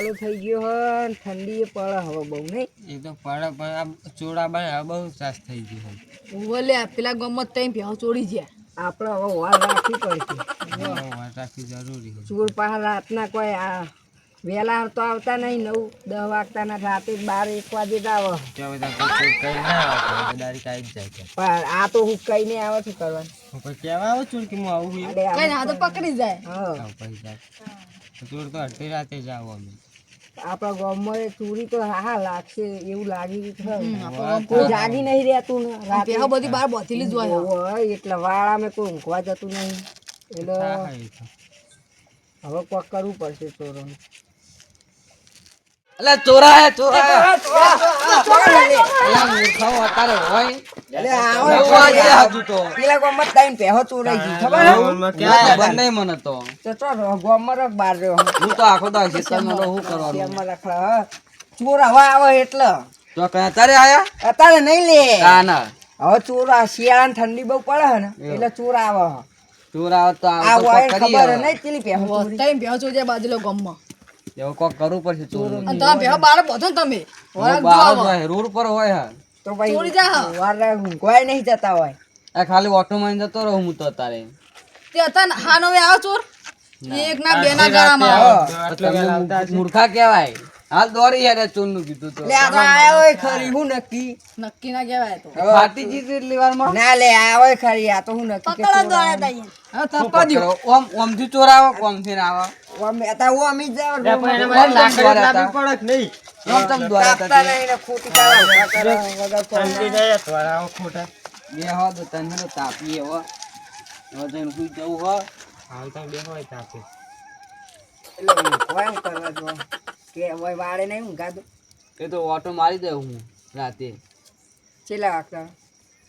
ચાલુ થઈ ગયો હોય ને ઠંડી પડે હવે બહુ નહીં. એ તો પડે પણ આ ચોરા હવે બહુ સાસ થઈ ગયું ઓલે પેલા ગમત તઈ ભેહો ચોડી ગયા આપણે હવે વાર રાખવી પડશે. વાત રાખવી જરૂરી ચોર પાસે રાતના કોઈ આ વેલા તો આવતા નહીં નવ દસ વાગતા ના રાતે બાર એક વાગે જ આવે. ના છે. પણ આ તો હું કઈ નહીં આવે શું કરવાનું? કેવા આવો છું કે હું આવું? છું કઈ ના તો પકડી જાય. ચોર તો અડધી રાતે જ આવો અમે. આપણા ગામમાં એ ચોરી તો હા હા લાગશે એવું લાગી કોઈ જાગી નહીં રહેતું ને રાતે. બધી બાર બોથેલી જ હોય હોય વાળા મેં કોઈ ઊંઘવા જતું નહીં. એટલે. હવે કોક કરવું પડશે ચોરોને. એટલે ચોરા હે ચોરા અલા મૂર્ખાઓ અત્યારે હોય. એટલે આવો તો. પેલા ગામમાં ત્રણ પહેો ચોરાઈ ગઈ ખબર હે? ગામમાં ના, ક્યાં ખબર મને તો. તો તો ગામમાં બાર રહ્યો હું. તો આખો દા ખેતરમાં રહું, શું કરવાનું? ગામમાં રખડા હા. ચોર હવે આવે એટલે. તો કઈ અત્યારે આયા? અત્યારે નહીં લે. ના ના. હવે ચોર આ શિયાળાની ઠંડી બહુ પડે ને એટલે ચોર આવે ચોર આવે તો આવે ખબર નહીં પેલી પેહો ટાઈમ તઈ ભેહો ચોરી જાય બાજુલો ગમમાં. એવું કોક કરવું પડશે ચોરી. અને તમે ભેહો બાર બધો તમે. જ જો હોય રોડ પર હોય હા. તો ચોરી ભાઈ જા વાર ઊંઘવાય નહીં જતા હોય. આ ખાલી ઓટો માં જતો રહું હું તો અત્યારે તે હતા ને હા નવે આવો ચોર. એક ના બે ના ગાળામાં. આવે. તમે. મૂર્ખા કહેવાય. હાલ દોરી યાર ચોરનું કીધું તો. લે આ તો આયા હોય ખરી હું નક્કી. નક્કી ના કહેવાય તો. ફાટી જીતી એટલી વારમાં? ના લે આ હોય ખરી આ તો હું નક્કી કે દોરા દઈએ હા તપા દ્યો ઓમ ઓમથી ચોરાવો ઓમથી ના આવે. ઓમ હતા હું અમી જાવ એટલે પણ એને. મને લાકડી લાવવી નહીં. ઓમ તમ દ્વારા તા નહીં ને ખોટી કાળા વગર. જાય આવો ખોટા. બે હો તો તને તો તાપીએ હો હવે જઈને સુઈ જવું હો. હાલ તો બે હોય તાપી. એટલે ઊંઘવા કરવા જો કે હવે વાળે નહીં ઊંઘાતું એ તો ઓટો મારી દઉં હું રાતે. છેલ્લા વાગતા?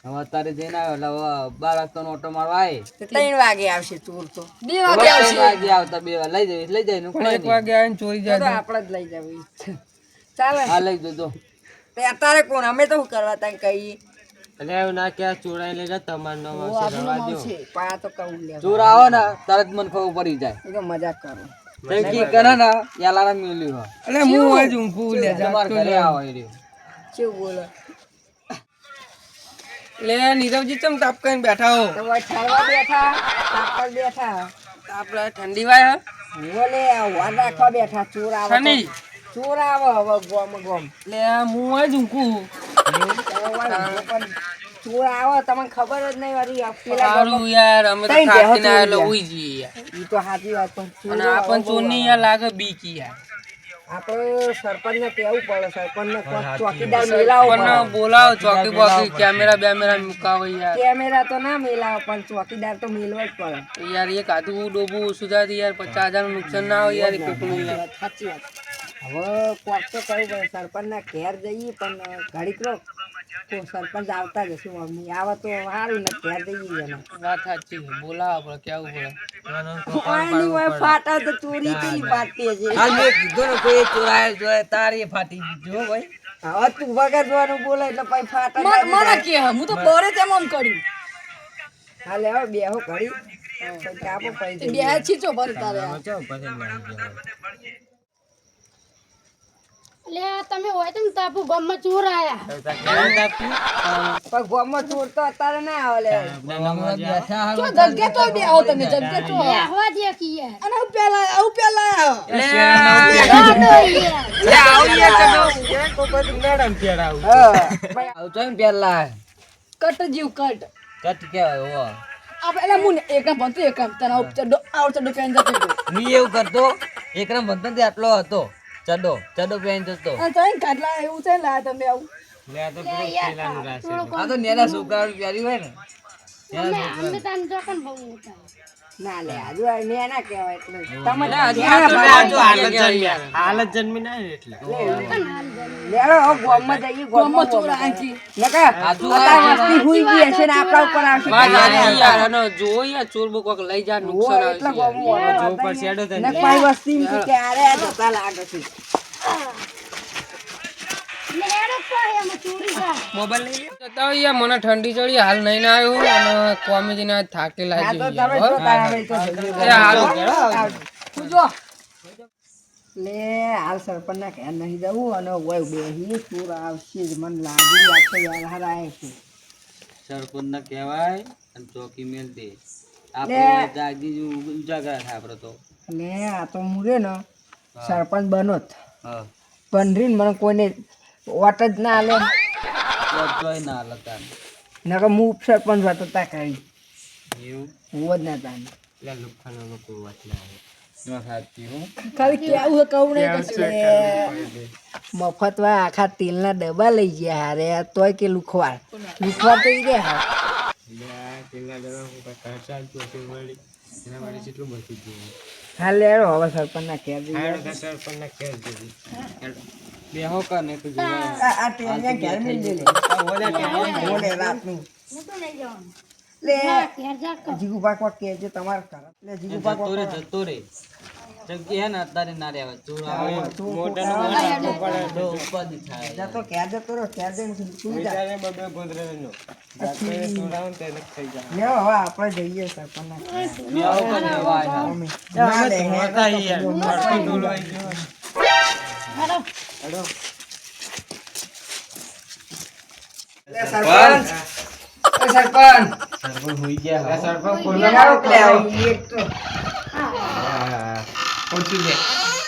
હવે અત્યારે જઈને આવ્યો એટલે હવે બાર વાગતાનો ઓટો મારવા આવે ત્રણ વાગે આવશે ચોર તો. બે વાગે આવશે. ત્રણ વાગે આવતા બે લઈ જઈશ લઈ જાય નું એક વાગે આવીને ચોરી તો તો જાય આપણે જ લઈ જવી ચાલે. હા લઈ જજો. તે અત્યારે કોણ? અમે તો શું કરવા ત્યાં કહીએ? એટલે એવું ના કે ચોરાઈ લઈ જા તમારે રવા દ્યો. છે. પણ તો કહું લે. ચોર આવે ને તરત મન ખબર પડી જાય. એ તો મજાક કરું. કી કરે ને યા લારા મેલ્યું હોય એટલે હું આજ ઊંઘું લે તમારા ઘરે આવે રહ્યો. કેવું બોલો. લે નીરવજી ચમ તાપ કરીને બેઠા હો? તો ઠરવા બેઠા તાપર બેઠા. આપણે ઠંડી વાય બોલે વાન રાખવા બેઠા ચોર આવો તો- ઠંડી? ચોર આવે હવે ગોમ ગોમ. લે હું આજ ઊંઘું. ચોર આવે તમને ખબર જ નહીં વળી સારું યાર અમે તો થાકીને આવેલો ઉઈ જઈએ યાર. ઈ તો સાચી વાત પણ અને આપણ ચોરની યાર લાગે બીકી યાર. આપણે સરપંચ ને પડે સરપંચ ચોકીદાર મેલાવો પણ બોલાવો ચોકી બોકી કેમેરા બેમેરા મુકાવો યાર. કેમેરા તો ના મેલાવો પણ ચોકીદાર તો મેલવો જ પડે. યાર એક આધું ડોબું સુધારી યાર પચાસ હજારનું નુકસાન ના હોય યાર કોકનું યાર. સાચી વાત. હવે કોક તો પડે સરપંચ ના ઘેર જઈએ પણ ઘડીક તો સરપંચ આવતા જ શું મમ્મી. આવે તો સારું ને એને વાત સાચી બોલાવો પડે કેવું પડે? આની હોય ફાટા તો ચોરી પેલી પાટી છે હાલ મેં કીધું ને કોઈ ચોરાય જોઈએ તારી ફાટી જો ભાઈ. હવે તું વગર જોવાનું બોલે એટલે પછી ફાટા મને કે હું તો બરે તેમ આમ કર્યું. હાલે હવે બેહો ઘડી. પછી આપો પૈસા બે છીચો ભરી તારે. લે તમે હોય તો તાપુ ગામમાં ચોર આયા. પણ ગામમાં ચોર તો અત્યારે ના આવે લે. બેઠા જો જગ્યા તો બે આવો તમે જગ્યા તો આવા હવા દે કી યાર. અને હું પેલા આવું પેલા આવો. હા. આવતો ને પેલા. કટ જીવ કટ. કટ કેવાય હો. આપણે એટલે હું એક નામ ભણતો એક નામ તને આવું ચડ્ડો આવો ચડ્ડો પહેરી જતો હતો એવું કરતો એકમ ભણતો ને તે આટલો હતો. ચડો ચડો પહેરી જતો તઈ કાટલા એવું છે લા તમે આવું. આ તો નેલા છોકરાઓ પ્યારી હોય ને. અમે અમે તાન જોકન બહુ મોટા. ના લે આજુ આ ના કહેવાય એટલે. તમે હાલત જન્મી ના એટલે લેડો હવે જઈએ ગામમાં ગામમાં ચોર બોલાવો. આંકી નકા અત્યારે વસ્તી હુઈ ગઈ હશે ને આપણા ઉપર આવશે. યાર અને જો યાર ચોર બો કોક લઈ જા નુકસાન હોય એટલે. ગામમાં. વસ્તી કે અરે આ જતા લાગે છે. લે યાર મને ઠંડી ચડી હાલ નહીં ના આવ્યો અને જો એટલે હાલ. સરપંચના ઘેર નહીં જવું અને ઓય બેહી ચોર આવશે જ. મને લાગી વાત તો યાર હરાય છે. સરપંચ ને કહેવાય અને ચોકી મેલ દે. આપણે જાગી ઉજાગર થાય આપણે તો. લે આ તો મુરે ને સરપંચ બનો જ હા મને કોઈને વોટ જ ના આલે બધોય ના લતા નકર હું ઉપસરપંચ હતો તા કરી એવું? હું જ ના તાને. એટલે લુખાનો લોકો વાત ના આવે. મફતમાં આખા તેલના ડબ્બા લઈ ગયા હારે તોય કે લુખવાર લુખવાર તો ઈ ગયા. હા હવે સરપંચના જઈએ. બેહો કર ને તો આ આ ટેલિયા ઘેર મેલી દે લે. ઓલે રાતનું. લે ઘેર જા કર. જીગુ પાક વાક કહેજે તમારે ઘર. લે જીગુ પાક જતો રે જતો રે જગ્યા હે ને અત્યારે ના રહેવા. ચોર આવે. તું મોઢા ઉપાધિ થાય. જતો ઘેર જતો રહ્યો ઘેર જઈને સુઈ જા. લેવો હવે આપણે જઈએ. બેહો કર ને વાય અમે. સરપંચ એ સરપંચ. સરપંચ. હોઈ ગયા હા. હેડો કે આવી. એક તો.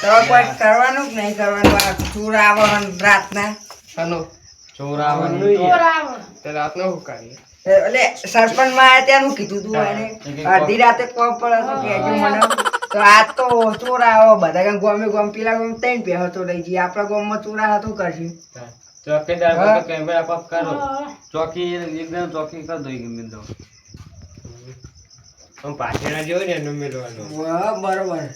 તો કોઈ કરવાનું કે નહીં કરવાનું? આ ચૂર આવે ને રાતના. ચોર આવે ને ચોર આવો. એટલે સરપંચમાં ત્યાં ત્યાંનું કીધું તું એને. અડધી રાતે કોમ પડે તો કહેજો મને. તો આજ તો ચોરા આવો બધા કાંઈ ગોમે ગોમ પેલા ગોમ ત્રણ પહેલો તો લઈ જઈએ. આપણા ગામમાં ચોરા હતું કરશું? ચોકીદાર બધો કેમેરા પફ કરો. ચોકી એકદમ ચોકી કર દો ગમે તો. વાહ, બરોબર.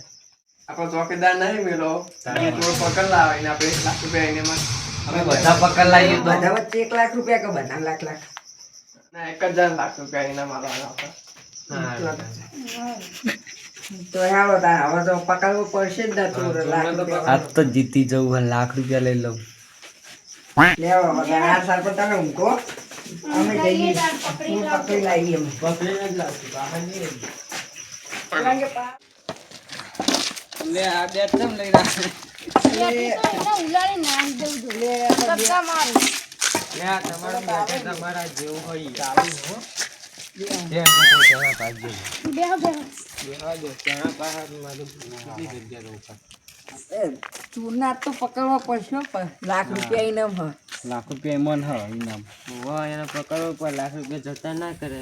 આપણો ચોકીદાર નહીં મેળો. તમે ચોર પકડ લાવે ને આપણે એક લાખ રૂપિયા એને માં. અમે બધા પકડ લાવીએ બધા વચ્ચે એક લાખ રૂપિયા કે બધા લાખ લાખ? ના એક હજાર લાખ રૂપિયા એના મારવાના હતા. તો હેડો તાર હવે તો પકડવું પડશે જ ને ચોર લાખ રૂપિયા આજ તો જીતી જવું લાખ રૂપિયા લઈ લઉં? લેવો તમે ઊંઘો. અમે જઈએ. પકડી લે આ કેમ લઈ તમારા જેવું હોય બે. પાડ ચોરના તો પકડવા પડશે લાખ રૂપિયા ઇનામ હ લાખ રૂપિયા મન હ ઇનામ. વાહ એને પકડવો પર લાખ રૂપિયા જતા ના કરે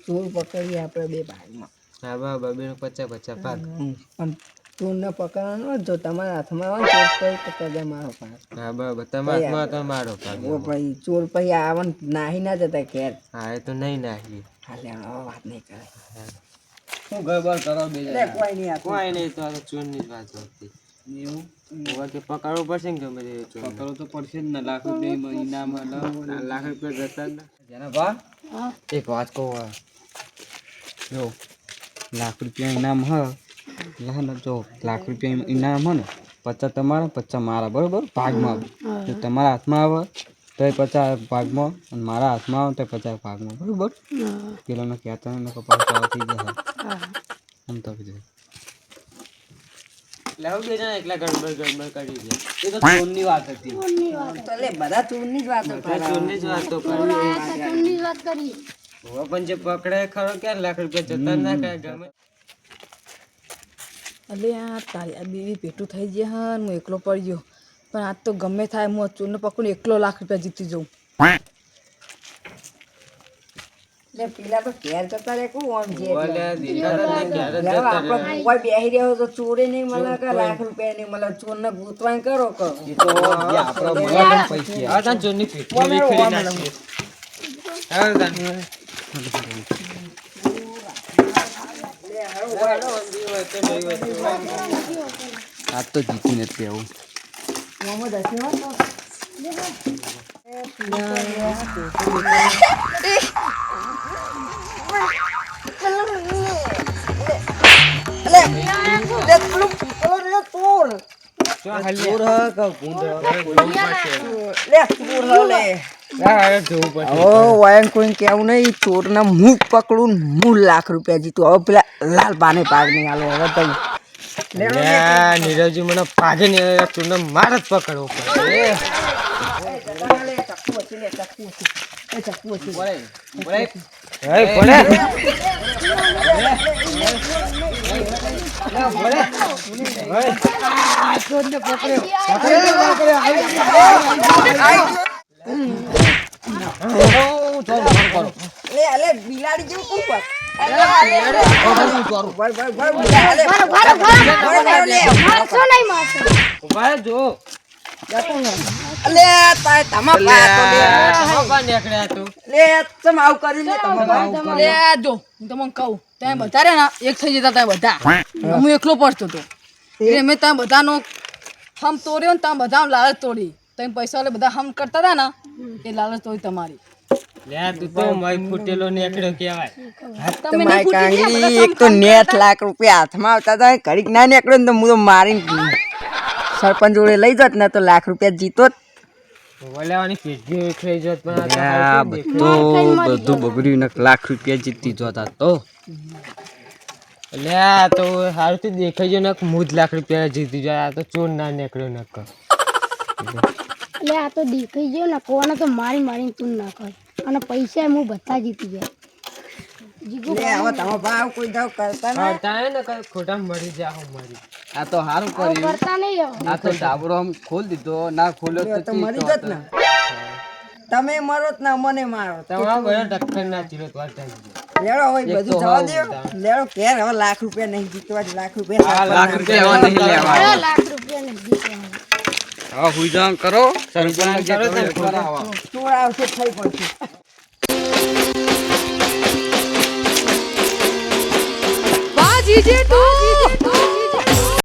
ચોર પકડીએ આપણે બે ભાગમાં. હા બા બે પચાસ પચાસ ભાગ પણ ચોરને પકડવાનો જો તમારા હાથમાં આવે ચોર પૈ તો કદા મારો ભાગ. હા બરાબર. તમારા હાથમાં તો મારો ભાગ ઓ ભાઈ ચોર પછી આવન નાહી ના જતા ઘેર. હા એ તો નહીં નાહી હાલે હવે વાત નહીં કરે. શું ગરબર કરો બે લે કોઈ નહીં આ કોઈ નહીં તો આ તો ચોરની વાત હતી. એવું? હોવા કે પકડવું પડશે ને ગમે તે ચોર પકડવું તો પડશે જ ને લાખ રૂપિયા ઇનામ લાખ રૂપિયા જતા જ જેના ભા એક વાત કહું. જો લાખ રૂપિયા ઇનામ હ જો લાખ રૂપિયા ઇનામ હોય ને પચાસ તમારા પચાસ મારા બરોબર? ભાગમાં જો તમારા હાથમાં આવે તો એ પચાસ ભાગમાં અને મારા હાથમાં આવે તો પચાસ ભાગમાં બરોબર? પેલાને કહેતા ને કપાસ થઈ જાય આમ તો કીધું લેવું બે જણા એકલા ગડબડ ગડબડ કરી દે. એ તો ચોરની વાત હતી. તો લે બધા ચોરની જ વાતો કરે. ચોરની જ વાત તો ચોર આયા તો ચોરની જ વાત કરી. હવે પણ જે પકડે ખરો ક્યાં લાખ રૂપિયા જતા ના કાંઈ ગમે. એટલે આ તારી આ બીવી પેટું થઈ ગયા હા હું એકલો પડી ગયો. પણ આજ તો ગમે થાય હું આ ચોરને પકડું એકલો લાખ રૂપિયા જીતી જાઉં. લે પેલા તો ઘેર જતા રે જે આપણે કોઈ બેહી રહ્યો તો ચોરે નહીં મળે કે લાખ રૂપિયા નહીં મળે ચોરને ગૂંથવાય કરો કરો. આપણો પૈસા આ. ચોરની પેટી આ તો જીતી નથી આવું. લે, લે, ચોર ચોર. ચોર હ ચોર કેવું નહીં ચોરના હું પકડું ને હું લાખ રૂપિયા જીતું. હવે પેલા લાલ પાને પાગ નહીં આલો હવે તમે નીરવજી મને પાજે ને ચૂનો માર જ પકડવો હતી, લે, લે, બિલાડી જેવું કોણ કર? તાય એક થઈ જતા ત્યાં બધા હું એકલો પડતો હતો એટલે મેં તમે બધાનો હમ તોડ્યો ને તમે બધા લાલચ તોડી તમે પૈસા વાળા બધા હમ કરતા હતા ને એ લાલચ હોય તમારી. લે તું તો મય ફૂટેલો નીકળ્યો કહેવાય. તો મારી કાંગડી એક તો નેટ લાખ રૂપિયા હાથમાં આવતા હતા ઘડીક ના નીકળ્યો ને તો હું સરપંચ જોડે લઈ જત ને તો લાખ રૂપિયા જીતો. બધું બગડ્યું લાખ રૂપિયા જીતી જોતા તો. લે તો હારું દેખાઈ ગયો ને હું જ લાખ રૂપિયા જીતી જાય આ તો ચોર ના નીકળ્યો નકર. એટલે આ તો દેખાઈ ગયો ને કોને તો મારી મારીને તું નાખો અને પૈસા હું બધા જીતી ગયા જીગુ લે હવે તમે ભાવ કોઈ દાવ કરતા ના? કરતા હે ને કઈ ખોટા મરી જા હું મરી આ તો સારું કર્યું. કરતા નહીં હવે આ તો ડાબરો આમ ખોલ દીધો ના ખોલ્યો તો તો મરી જત ને. તમે મરો જ મને મારો. તમારા ટક્કર ના ચીરો તો. લેડો હવે બધું જવા લેડો ઘેર હવે લાખ રૂપિયા નહીં જીતવા લાખ રૂપિયા લાખ રૂપિયા નહીં લેવા. લાખ રૂપિયા ને જીતવા હુઈજાન હુઈ કરો સરપંચ કરો તો આવશે થઈ પડશે. બાજી જેટલું